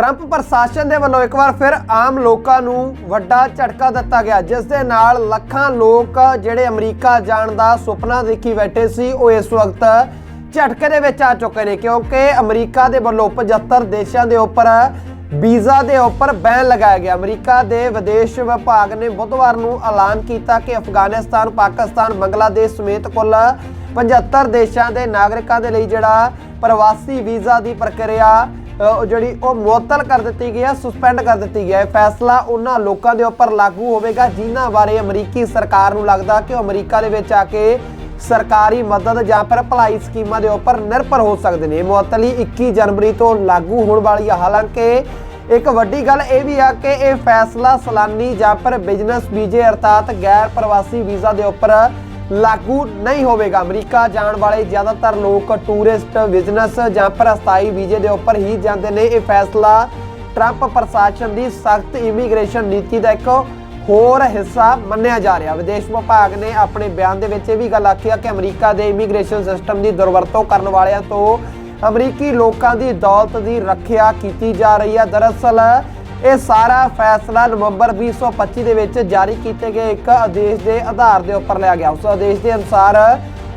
Trump ਪ੍ਰਸ਼ਾਸਨ ਦੇ ਵੱਲੋਂ ਇੱਕ ਵਾਰ ਫਿਰ ਆਮ ਲੋਕਾਂ ਨੂੰ ਵੱਡਾ ਝਟਕਾ ਦਿੱਤਾ ਗਿਆ, ਜਿਸ ਦੇ ਨਾਲ ਲੱਖਾਂ ਲੋਕ ਜਿਹੜੇ ਅਮਰੀਕਾ ਜਾਣ ਦਾ ਸੁਪਨਾ ਦੇਖੀ ਬੈਠੇ ਸੀ, ਉਹ ਇਸ ਵਕਤ ਝਟਕੇ ਦੇ ਵਿੱਚ ਆ ਚੁੱਕੇ ਨੇ, ਕਿਉਂਕਿ ਅਮਰੀਕਾ ਦੇ ਵੱਲੋਂ 75 ਦੇਸ਼ਾਂ ਦੇ ਉੱਪਰ ਵੀਜ਼ਾ ਦੇ ਉੱਪਰ ਬੈਨ ਲਗਾਇਆ ਗਿਆ। ਅਮਰੀਕਾ ਦੇ ਵਿਦੇਸ਼ ਵਿਭਾਗ ਨੇ ਬੁੱਧਵਾਰ ਨੂੰ ਐਲਾਨ ਕੀਤਾ ਕਿ ਅਫਗਾਨਿਸਤਾਨ, ਪਾਕਿਸਤਾਨ, ਬੰਗਲਾਦੇਸ਼ ਸਮੇਤ ਕੁੱਲ 75 ਦੇਸ਼ਾਂ ਦੇ ਨਾਗਰਿਕਾਂ ਦੇ ਲਈ ਜਿਹੜਾ ਪ੍ਰਵਾਸੀ ਵੀਜ਼ਾ ਦੀ ਪ੍ਰਕਿਰਿਆ ਅ, ਜਿਹੜੀ ਉਹ ਮੁਅੱਤਲ ਕਰ ਦਿੱਤੀ ਗਈ ਹੈ ਸਸਪੈਂਡ ਕਰ ਦਿੱਤੀ ਗਈ ਹੈ। ਇਹ ਫੈਸਲਾ ਉਹਨਾਂ ਲੋਕਾਂ ਦੇ ਉੱਪਰ ਲਾਗੂ ਹੋਵੇਗਾ ਜਿਨ੍ਹਾਂ ਬਾਰੇ ਅਮਰੀਕੀ ਸਰਕਾਰ ਨੂੰ ਲੱਗਦਾ ਕਿ ਉਹ ਅਮਰੀਕਾ ਦੇ ਵਿੱਚ ਆ ਕੇ ਸਰਕਾਰੀ ਮਦਦ ਜਾਂ ਫਿਰ ਭਲਾਈ ਸਕੀਮਾਂ ਦੇ ਉੱਪਰ ਨਿਰਭਰ ਹੋ ਸਕਦੇ ਨੇ। ਇਹ ਮੁਅੱਤਲੀ 21 ਜਨਵਰੀ ਤੋਂ ਲਾਗੂ ਹੋਣ ਵਾਲੀ ਹੈ ਹਾਲਾਂਕਿ ਇੱਕ ਵੱਡੀ ਗੱਲ ਇਹ ਵੀ ਆ ਕਿ ਇਹ ਫੈਸਲਾ ਸਲਾਨੀ ਜਾਂ ਫਿਰ ਬਿਜ਼ਨਸ ਵੀਜ਼ੇ ਅਰਥਾਤ ਗੈਰ ਪ੍ਰਵਾਸੀ ਵੀਜ਼ਾ ਦੇ ਉੱਪਰ ਲਾਗੂ ਨਹੀਂ ਹੋਵੇਗਾ। ਅਮਰੀਕਾ ਜਾਣ ਵਾਲੇ ਜ਼ਿਆਦਾਤਰ ਲੋਕ ਟੂਰਿਸਟ, ਬਿਜ਼ਨਸ ਜਾਂ ਫਿਰ ਅਸਥਾਈ ਵੀਜ਼ੇ ਦੇ ਉੱਪਰ ਹੀ ਜਾਂਦੇ ਨੇ। ਇਹ ਫੈਸਲਾ ਟਰੰਪ ਪ੍ਰਸ਼ਾਸਨ ਦੀ ਸਖਤ ਇਮੀਗ੍ਰੇਸ਼ਨ ਨੀਤੀ ਦਾ ਇੱਕ ਹੋਰ ਹਿੱਸਾ ਮੰਨਿਆ ਜਾ ਰਿਹਾ। ਵਿਦੇਸ਼ ਵਿਭਾਗ ਨੇ ਆਪਣੇ ਬਿਆਨ ਦੇ ਵਿੱਚ ਇਹ ਵੀ ਗੱਲ ਆਖੀ ਆ ਕਿ ਅਮਰੀਕਾ ਦੇ ਇਮੀਗ੍ਰੇਸ਼ਨ ਸਿਸਟਮ ਦੀ ਦੁਰਵਰਤੋਂ ਕਰਨ ਵਾਲਿਆਂ ਤੋਂ ਅਮਰੀਕੀ ਲੋਕਾਂ ਦੀ ਦੌਲਤ ਦੀ ਰੱਖਿਆ ਕੀਤੀ ਜਾ ਰਹੀ ਹੈ ਦਰਅਸਲ ਇਹ ਸਾਰਾ ਫੈਸਲਾ ਨਵੰਬਰ 2025 ਦੇ ਵਿੱਚ ਜਾਰੀ ਕੀਤੇ ਗਏ ਇੱਕ ਆਦੇਸ਼ ਦੇ ਆਧਾਰ ਦੇ ਉੱਪਰ ਲਿਆ ਗਿਆ। ਉਸ ਆਦੇਸ਼ ਦੇ ਅਨੁਸਾਰ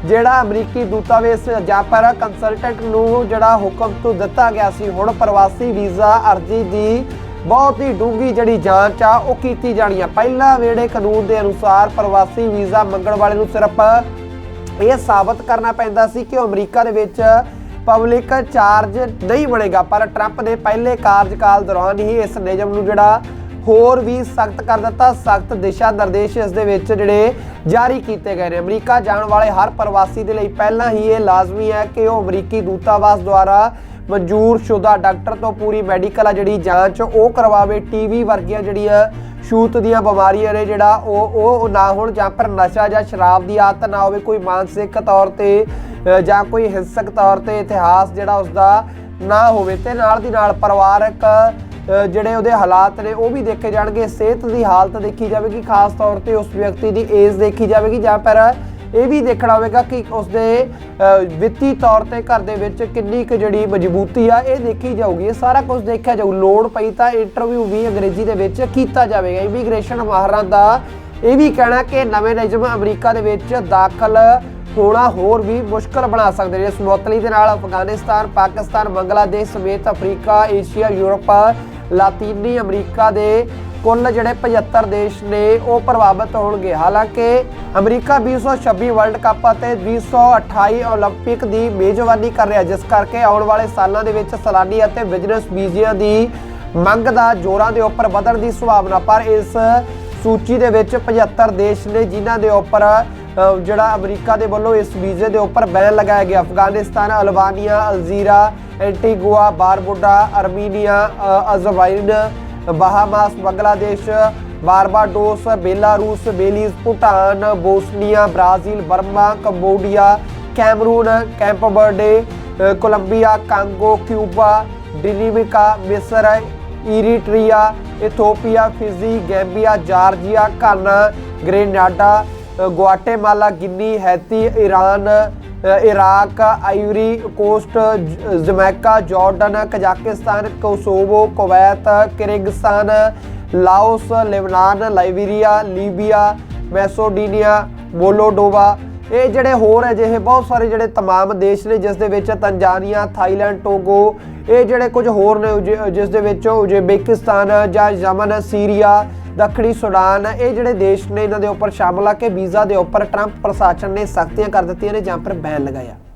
ਜਿਹੜਾ ਅਮਰੀਕੀ ਦੂਤਾਵਾਸ ਜਾਂ ਪਰ ਕੰਸਲਟੈਂਟ ਨੂੰ ਜਿਹੜਾ ਹੁਕਮ ਤੋਂ ਦਿੱਤਾ ਗਿਆ ਸੀ, ਹੁਣ ਪ੍ਰਵਾਸੀ ਵੀਜ਼ਾ ਅਰਜ਼ੀ ਦੀ ਬਹੁਤ ਹੀ ਡੂੰਘੀ ਜਿਹੜੀ ਜਾਂਚ ਆ, ਉਹ ਕੀਤੀ ਜਾਣੀ ਆ। ਪਹਿਲਾਂ ਵੇੜੇ ਕਾਨੂੰਨ ਦੇ ਅਨੁਸਾਰ ਪ੍ਰਵਾਸੀ ਵੀਜ਼ਾ ਮੰਗਣ ਵਾਲੇ ਨੂੰ ਸਿਰਫ ਇਹ ਸਾਬਤ ਕਰਨਾ ਪੈਂਦਾ ਸੀ ਕਿ ਉਹ ਅਮਰੀਕਾ ਦੇ ਵਿੱਚ ਪਬਲਿਕ ਚਾਰਜ ਨਹੀਂ ਬਣੇਗਾ, ਪਰ ਟਰੰਪ ਦੇ ਪਹਿਲੇ ਕਾਰਜਕਾਲ ਦੌਰਾਨ ਹੀ ਇਸ ਨਿਯਮ ਨੂੰ ਜਿਹੜਾ ਹੋਰ ਵੀ ਸਖਤ ਕਰ ਦਿੱਤਾ, ਸਖਤ ਦਿਸ਼ਾ ਨਿਰਦੇਸ਼ ਇਸ ਦੇ ਵਿੱਚ ਜਿਹੜੇ ਜਾਰੀ ਕੀਤੇ ਗਏ ਨੇ। ਅਮਰੀਕਾ ਜਾਣ ਵਾਲੇ ਹਰ ਪ੍ਰਵਾਸੀ ਦੇ ਲਈ ਪਹਿਲਾਂ ਹੀ ਇਹ ਲਾਜ਼ਮੀ ਹੈ ਕਿ ਉਹ ਅਮਰੀਕੀ ਦੂਤਾਵਾਸ ਦੁਆਰਾ ਮਨਜ਼ੂਰ ਸ਼ੁਦਾ ਡਾਕਟਰ ਤੋਂ ਪੂਰੀ ਮੈਡੀਕਲ ਆ ਜਿਹੜੀ ਜਾਂਚ ਉਹ ਕਰਵਾਵੇ। ਟੀਵੀ ਵਰਗੀਆਂ ਜਿਹੜੀਆਂ ਛੂਤ ਦੀਆਂ ਬਿਮਾਰੀਆਂ ਨੇ ਜਿਹੜਾ ਉਹ ਉਹ ਨਾ ਹੋਣ ਜਾਂ ਫਿਰ ਨਸ਼ਾ ਜਾਂ ਸ਼ਰਾਬ ਦੀ ਆਦਤ ਨਾ ਹੋਵੇ, ਕੋਈ ਮਾਨਸਿਕ ਤੌਰ ਤੇ ਜਾਂ ਕੋਈ ਹਿੰਸਕ ਤੌਰ ਤੇ ਇਤਿਹਾਸ ਜਿਹੜਾ ਉਸਦਾ ਨਾ ਹੋਵੇ ਤੇ ਨਾਲ ਦੀ ਨਾਲ ਪਰਿਵਾਰਕ ਜਿਹੜੇ ਉਹਦੇ ਹਾਲਾਤ ਨੇ ਉਹ ਵੀ ਦੇਖੇ ਜਾਣਗੇ, ਸਿਹਤ ਦੀ ਹਾਲਤ ਦੇਖੀ ਜਾਵੇਗੀ, ਖਾਸ ਤੌਰ ਤੇ ਉਸ ਵਿਅਕਤੀ ਦੀ ਏਜ ਦੇਖੀ ਜਾਵੇਗੀ, ਜਾਂ ਫਿਰ ਇਹ ਵੀ ਦੇਖਣਾ ਹੋਵੇਗਾ ਕਿ ਉਸਦੇ ਵਿੱਤੀ ਤੌਰ ਤੇ ਘਰ ਦੇ ਵਿੱਚ ਕਿੰਨੀ ਕੁ ਜਿਹੜੀ ਮਜ਼ਬੂਤੀ ਆ, ਇਹ ਦੇਖੀ ਜਾਊਗੀ, ਇਹ ਸਾਰਾ ਕੁਝ ਦੇਖਿਆ ਜਾਊ, ਲੋੜ ਪਈ ਤਾਂ ਇੰਟਰਵਿਊ ਵੀ ਅੰਗਰੇਜ਼ੀ ਦੇ ਵਿੱਚ ਕੀਤਾ ਜਾਵੇਗਾ। ਇਮੀਗ੍ਰੇਸ਼ਨ ਮਾਹਰਾਂ ਦਾ ਇਹ ਵੀ ਕਹਿਣਾ ਕਿ ਨਵੇਂ ਨਿਯਮ ਅਮਰੀਕਾ ਦੇ ਵਿੱਚ ਦਾਖਲ ਹੋਣਾ ਹੋਰ ਵੀ ਮੁਸ਼ਕਲ ਬਣਾ ਸਕਦੇ ਨੇ ਇਸ ਮੁਅੱਤਲੀ ਦੇ ਨਾਲ ਅਫਗਾਨਿਸਤਾਨ ਪਾਕਿਸਤਾਨ ਬੰਗਲਾਦੇਸ਼ ਸਮੇਤ Africa Asia Europe Latin America ਦੇ ਕੁੱਲ ਜਿਹੜੇ 75 ਦੇਸ਼ ਨੇ ਉਹ ਪ੍ਰਭਾਵਿਤ ਹੋਣਗੇ ਹਾਲਾਂਕਿ ਅਮਰੀਕਾ 2026 ਵਰਲਡ ਕੱਪ ਅਤੇ 2028 올림픽 ਦੀ ਮੇਜ਼ਬਾਨੀ ਕਰ ਰਿਹਾ ਜਿਸ ਕਰਕੇ ਆਉਣ ਵਾਲੇ ਸਾਲਾਂ ਦੇ ਵਿੱਚ ਸਲਾਨੀ ਅਤੇ ਬਿਜ਼ਨਸ ਵੀਜ਼ਿਆਂ ਦੀ ਮੰਗ ਦਾ ਜ਼ੋਰਾਂ ਦੇ ਉੱਪਰ ਵਧਣ ਦੀ ਸੰਭਾਵਨਾ ਪਰ ਇਸ ਸੂਚੀ ਦੇ ਵਿੱਚ 75 ਦੇਸ਼ ਨੇ ਜਿਨ੍ਹਾਂ ਦੇ ਉੱਪਰ ਅ, ਜਿਹੜਾ ਅਮਰੀਕਾ ਦੇ ਵੱਲੋਂ ਇਸ ਵੀਜ਼ੇ ਦੇ ਉੱਪਰ ਬੈਨ ਲਗਾਇਆ ਗਿਆ। Afghanistan Albania Algeria Antigua Barbuda Armenia ਅ, Bahamas Bangladesh Barbados Belarus Belize Bhutan Bosnia Brazil Burma Cambodia Cameroon Cape Verde Colombia Congo Cuba ਡਿਲੀਵਿਕਾ ਮਿਸਰ Eritrea Ethiopia Fiji Gambia Georgia Ghana Grenada Guatemala Guinea Haiti Iran ਅ, Iraq ਆਇਵਰੀ cost ਜ- Jamaica Jordan Kazakhstan Kosovo Kuwait Kyrgyzstan Laos Lebanon Liberia Libya Macedonia Moldova ਇਹ ਜਿਹੜੇ ਹੋਰ ਅਜਿਹੇ ਬਹੁਤ ਸਾਰੇ ਜਿਹੜੇ तमाम ਦੇਸ਼ ਨੇ ਜਿਸ ਦੇ ਵਿੱਚ ਤੰਜਾਨੀਆ ਥਾਈਲੈਂਡ ਟੋਗੋ ਇਹ ਜਿਹੜੇ ਕੁਝ ਹੋਰ ਨੇ ਉਜ- ਜਿਸ ਦੇ ਵਿੱਚ ਉਜ਼ਬੇਕਿਸਤਾਨ ਜਾਂ ਯਮਨ ਸੀਰੀਆ ਦੱਖਣੀ ਸੁਡਾਨ, ਇਹ ਜਿਹੜੇ ਦੇਸ਼ ਨੇ ਇਹਨਾਂ ਦੇ ਉੱਪਰ ਸ਼ਾਮਲ ਆ ਕਿ ਵੀਜ਼ਾ ਦੇ ਉੱਪਰ ਟਰੰਪ ਪ੍ਰਸ਼ਾਸਨ ਨੇ ਸਖਤੀਆਂ ਕਰ ਦਿੱਤੀਆਂ ਨੇ ਜਾਂ ਫਿਰ ਬੈਨ ਲਗਾਇਆ।